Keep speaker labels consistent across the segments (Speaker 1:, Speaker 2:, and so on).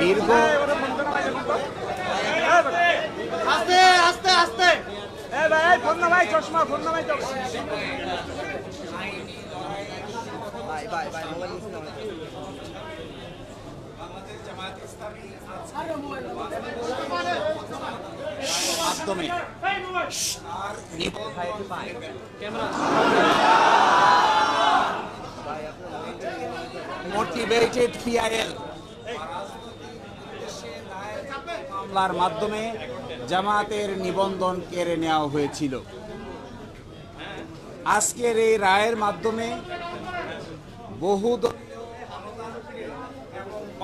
Speaker 1: দীর্ঘ।
Speaker 2: আস্তে আস্তে আস্তে।
Speaker 3: এ ভাই চশমা ফোন
Speaker 2: ভাই ভাই ভাই মোবাইল না
Speaker 1: মাধ্যমে মোটিভেটেড পিআইএল মামলার মাধ্যমে জামাতের নিবন্ধন কেড়ে নেওয়া হয়েছিল। আজকের এই রায়ের মাধ্যমে বহু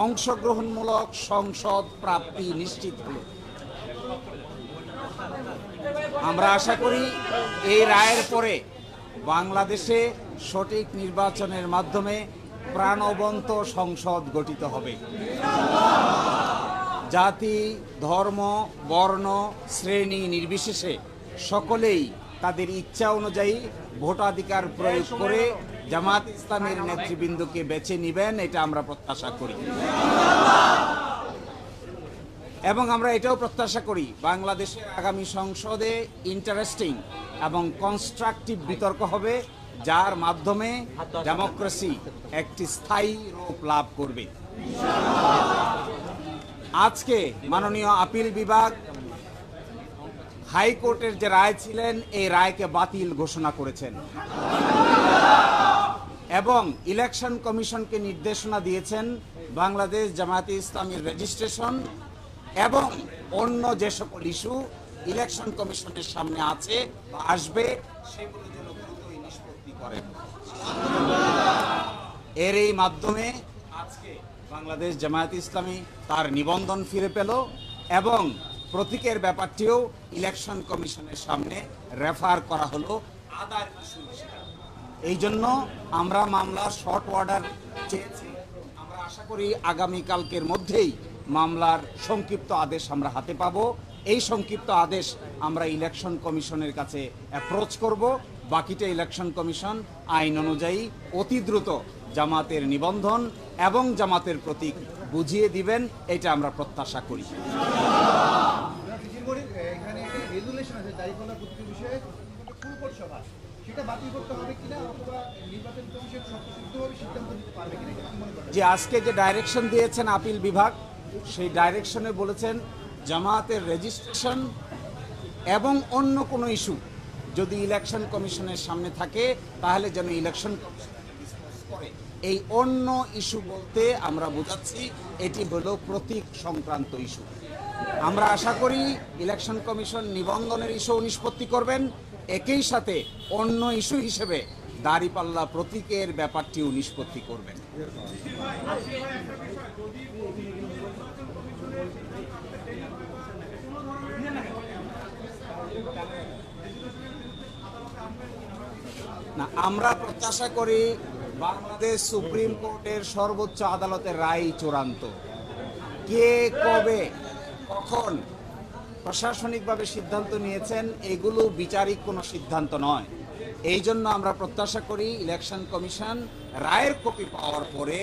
Speaker 1: অংশগ্রহণমূলক সংসদ প্রাপ্তি নিশ্চিত হলো। আমরা আশা করি এই রায়ের পরে বাংলাদেশে সঠিক নির্বাচনের মাধ্যমে প্রাণবন্ত সংসদ গঠিত হবে। জাতি, ধর্ম, বর্ণ, শ্রেণি নির্বিশেষে সকলেই তাদের ইচ্ছা অনুযায়ী ভোটাধিকার প্রয়োগ করে জামাত ইসলামের নেতৃবৃন্দকে বেছে নিবেন, এটা আমরা প্রত্যাশা করি। এবং আমরা এটাও প্রত্যাশা করি, বাংলাদেশের আগামী সংসদে ইন্টারেস্টিং এবং কনস্ট্রাকটিভ বিতর্ক হবে, যার মাধ্যমে ডেমোক্রেসি একটি স্থায়ী রূপ লাভ করবে। আজকে মাননীয় আপিল বিভাগ হাইকোর্টের যে রায় ছিলেন, এই রায়কে বাতিল ঘোষণা করেছেন। এবং ইলেকশন কমিশনকে নির্দেশনা দিয়েছেন বাংলাদেশ জামায়াতে ইসলামীর রেজিস্ট্রেশন এবং অন্য যে সকল ইস্যু ইলেকশন কমিশনের সামনে আছে বা আসবে, সেগুলো যেন নিষ্পত্তি করেন। এর এই মাধ্যমে আজকে বাংলাদেশ জামায়াত ইসলামী তার নিবন্ধন ফিরে পেল এবং প্রতীকের ব্যাপারটিও ইলেকশন কমিশনের সামনে রেফার করা হলো আদার এই জন্য আমরা মামলার শর্ট অর্ডার চেয়েছি। আমরা আশা করি আগামীকালকের মধ্যেই মামলার সংক্ষিপ্ত আদেশ আমরা হাতে পাব। এই সংক্ষিপ্ত আদেশ আমরা ইলেকশন কমিশনের কাছে অ্যাপ্রোচ করব। বাকিটা ইলেকশন কমিশন আইন অনুযায়ী অতি দ্রুত জামাতের নিবন্ধন এবং জামাতের প্রতীক বুঝিয়ে দিবেন, এটা আমরা প্রত্যাশা করি। যে আজকে যে ডাইরেকশন দিয়েছেন আপিল বিভাগ, সেই ডাইরেকশনে বলেছেন, জামাতের রেজিস্ট্রেশন এবং অন্য কোনো ইস্যু যদি ইলেকশন কমিশনের সামনে থাকে, তাহলে যেন ইলেকশন করে। এই অন্য ইস্যু বলতে আমরা বোঝাচ্ছি, এটি হলো প্রতীক সংক্রান্ত ইস্যু। আমরা আশা করি ইলেকশন কমিশন নিবন্ধনের ইস্যু নিষ্পত্তি করবেন। একই সাথে অন্য ইস্যু হিসেবে দাঁড়িপাল্লা প্রতীকের ব্যাপারটিও নিষ্পত্তি করবেন। না, আমরা প্রত্যাশা করি বাংলাদেশ সুপ্রিম কোর্টের সর্বোচ্চ আদালতের রায় চূড়ান্ত। কে কবে, কখন প্রশাসনিকভাবে সিদ্ধান্ত নিয়েছেন, এগুলো বিচারিক কোনো সিদ্ধান্ত নয়। এই জন্য আমরা প্রত্যাশা করি ইলেকশন কমিশন রায়ের কপি পাওয়ার পরে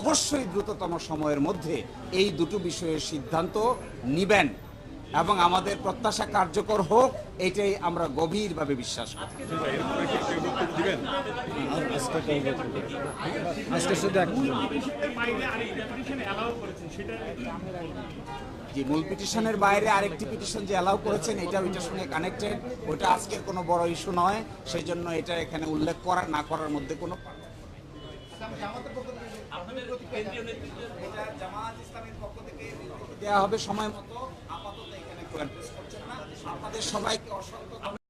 Speaker 1: অবশ্যই দ্রুততম সময়ের মধ্যে এই দুটো বিষয়ের সিদ্ধান্ত নিবেন। এবং আমাদের প্রত্যাশা কার্যকর হোক, এটাই আমরা গভীরভাবে বিশ্বাস করি। মূল পিটিশনের বাইরে আরেকটি পিটিশন যে অ্যালাউ করেছেন, এটা ওইটার সঙ্গে কানেক্টেড ওটা আজকের কোনো বড় ইস্যু নয় সেই জন্য এটা এখানে উল্লেখ করা, না করার মধ্যে কোনো দেওয়া হবে সময় মতো, আপাতত আপনাদের সবাইকে অসংখ্য।